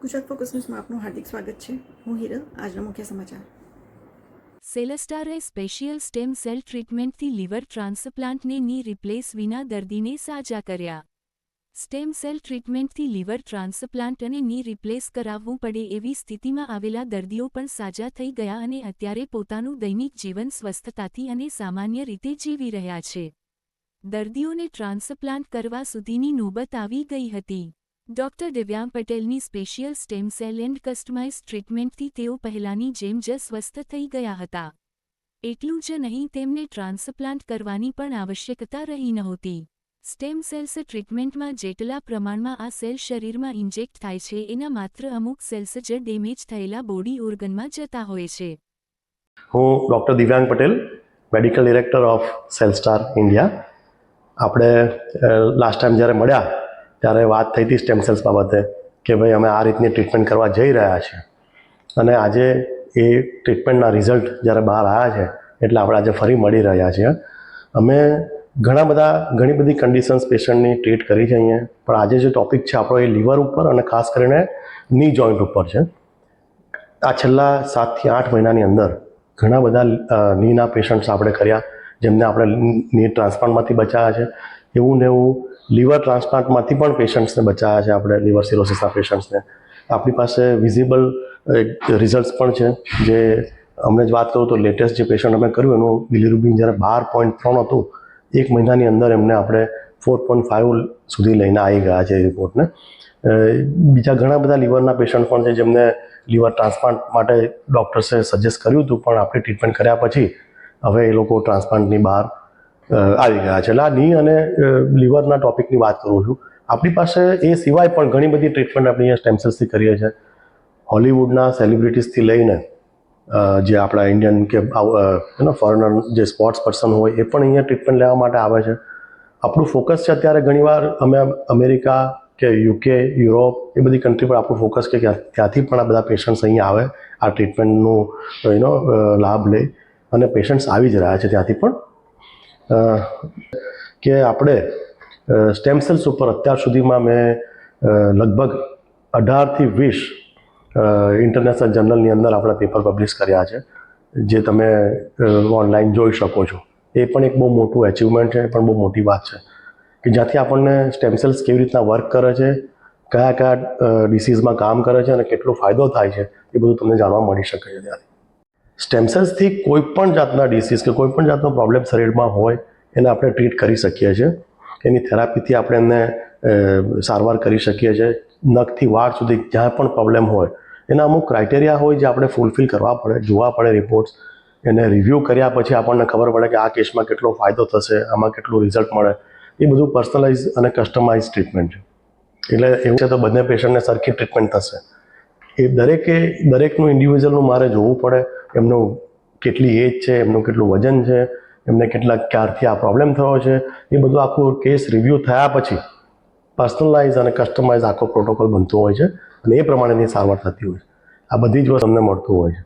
Gujarat focus ન્યૂઝમાં આપનું હાર્દિક સ્વાગત છે. હું હિરલ, આજના મુખ્ય સમાચાર. સેલસ્ટારે સ્પેશિયલ સ્ટેમ સેલ ટ્રીટમેન્ટથી લીવર ટ્રાન્સપ્લાન્ટને ની રિપ્લેસ વિના દર્દીને સાજા કર્યા. સ્ટેમ સેલ ટ્રીટમેન્ટથી લીવર ટ્રાન્સપ્લાન્ટ અને ની રિપ્લેસ કરાવવું પડે એવી સ્થિતિમાં આવેલા દર્દીઓ પણ સાજા થઈ ગયા અને અત્યારે પોતાનું દૈનિક જીવન સ્વસ્થતાથી અને સામાન્ય રીતે જીવી રહ્યા છે. દર્દીઓને ટ્રાન્સપ્લાન્ટ કરવા સુધીની નોબત આવી ગઈ હતી. ડોક્ટર દિવ્યાંગ પટેલની special stem cell and customize ટ્રીટમેન્ટથી તેઓ પહેલાની જેમ જ સ્વસ્થ થઈ ગયા હતા. એટલું જ નહીં, તેમને ટ્રાન્સપ્લાન્ટ કરવાની પણ આવશ્યકતા રહી નહોતી. સ્ટેમ સેલ્સ ટ્રીટમેન્ટમાં જેટલા પ્રમાણમાં આ સેલ શરીરમાં ઇન્જેક્ટ થાય છે, એના માત્ર અમુક સેલ્સ જ ડેમેજ થયેલા બોડી ઓર્ગનમાં જતા હોય છે. હું doctor Divyang Patel, medical director of Celstar India. આપણે લાસ્ટ ટાઈમ જ્યારે મળ્યા ત્યારે વાત થઈ હતી સ્ટેમ સેલ્સ બાબતે કે ભાઈ અમે આ રીતની ટ્રીટમેન્ટ કરવા જઈ રહ્યા છીએ. અને આજે એ ટ્રીટમેન્ટના રિઝલ્ટ જ્યારે બહાર આવ્યા છે, એટલે આપણે આજે ફરી મળી રહ્યા છીએ. અમે ઘણા બધા, ઘણી બધી કન્ડિશન્સ પેશન્ટની ટ્રીટ કરી છે અહીંયા. પણ આજે જે ટૉપિક છે આપણો એ લીવર ઉપર અને ખાસ કરીને ની જોઈન્ટ ઉપર છે. આ છેલ્લા સાતથી આઠ મહિનાની અંદર ઘણા બધા નીના પેશન્ટ્સ આપણે કર્યા, જેમને આપણે ની ટ્રાન્સપ્લાન્ટમાંથી બચાવ્યા છે. એવું ને એવું લીવર ટ્રાન્સપ્લાન્ટમાંથી પણ પેશન્ટ્સને બચાવ્યા છે આપણે લીવર સિરોસિસના પેશન્ટ્સને આપણી પાસે વિઝિબલ રિઝલ્ટ્સ પણ છે. જે અમને જ વાત કરું તો લેટેસ્ટ જે પેશન્ટ અમે કર્યું, એનું બિલીરુબિન જ્યારે બાર પોઈન્ટ ત્રણ હતું, એક મહિનાની અંદર એમને આપણે ફોર પોઈન્ટ ફાઇવ સુધી લઈને આવી ગયા છે રિપોર્ટને બીજા ઘણા બધા લીવરના પેશન્ટ પણ છે જેમને લીવર ટ્રાન્સપ્લાન્ટ માટે ડૉક્ટર્સે સજેસ્ટ કર્યું હતું, પણ આપણે ટ્રીટમેન્ટ કર્યા પછી હવે એ લોકો ટ્રાન્સપ્લાન્ટની બહાર આવી ગયા છે. એટલે ની અને લિવરના ટોપિકની વાત કરું છું. આપણી પાસે એ સિવાય પણ ઘણી બધી ટ્રીટમેન્ટ આપણે અહીંયા સ્ટેમસેલ્સથી કરીએ છીએ. હોલિવૂડના સેલિબ્રિટીઝથી લઈને જે આપણા ઇન્ડિયન કે એનો ફોરેનર જે સ્પોર્ટ્સ પર્સન હોય, એ પણ અહીંયા ટ્રીટમેન્ટ લેવા માટે આવે છે. આપણું ફોકસ છે અત્યારે ઘણીવાર અમે અમેરિકા કે યુકે યુરોપ એ બધી કન્ટ્રી પર આપણું ફોકસ કે ત્યાંથી પણ આ બધા પેશન્ટ્સ અહીંયા આવે, આ ટ્રીટમેન્ટનું એનો લાભ લે. અને પેશન્ટ્સ આવી જ રહ્યા છે ત્યાંથી પણ. કે આપણે સ્ટેમ સેલ્સ ઉપર અત્યાર સુધીમાં મેં લગભગ અઢારથી વીસ ઇન્ટરનેશનલ જર્નલની અંદર આપણા પેપર પબ્લિશ કર્યા છે, જે તમે ઓનલાઈન જોઈ શકો છો. એ પણ એક બહુ મોટું એચિવમેન્ટ છે, એ પણ બહુ મોટી વાત છે, કે જ્યાંથી આપણને સ્ટેમ સેલ્સ કેવી રીતના વર્ક કરે છે, કયા કયા ડિસીઝમાં કામ કરે છે અને કેટલો ફાયદો થાય છે, એ બધું તમને જાણવા મળી શકે છે ત્યાંથી. સ્ટેમ સેલ્સથી કોઈ પણ જાતના ડિસીઝ કે કોઈ પણ જાતનો પ્રોબ્લેમ શરીરમાં હોય, એને આપણે ટ્રીટ કરી શકીએ છીએ. એની થેરાપીથી આપણે એમને સારવાર કરી શકીએ છીએ. નખથી વાળ સુધી જ્યાં પણ પ્રોબ્લેમ હોય, એના અમુક ક્રાઇટેરિયા હોય જે આપણે ફૂલફિલ કરવા પડે, જોવા પડે રિપોર્ટ્સ એને રિવ્યૂ કર્યા પછી આપણને ખબર પડે કે આ કેસમાં કેટલો ફાયદો થશે, આમાં કેટલું રિઝલ્ટ મળે. એ બધું પર્સનલાઇઝ અને કસ્ટમાઇઝ ટ્રીટમેન્ટ છે. એટલે એવું છે તો બંને પેશન્ટને સરખી ટ્રીટમેન્ટ થશે. એ દરેકે, દરેકનું ઇન્ડિવિજ્યુઅલનું મારે જોવું પડે. એમનું કેટલી એજ છે, એમનું કેટલું વજન છે, એમને કેટલા ક્યારથી આ પ્રોબ્લેમ થયો છે, એ બધું આખું કેસ રિવ્યૂ થયા પછી પર્સનલાઇઝ અને કસ્ટમાઇઝ આખો પ્રોટોકોલ બનતો હોય છે અને એ પ્રમાણેની સારવાર થતી હોય છે. આ બધી જ વસ્તુ અમને મળતું હોય છે.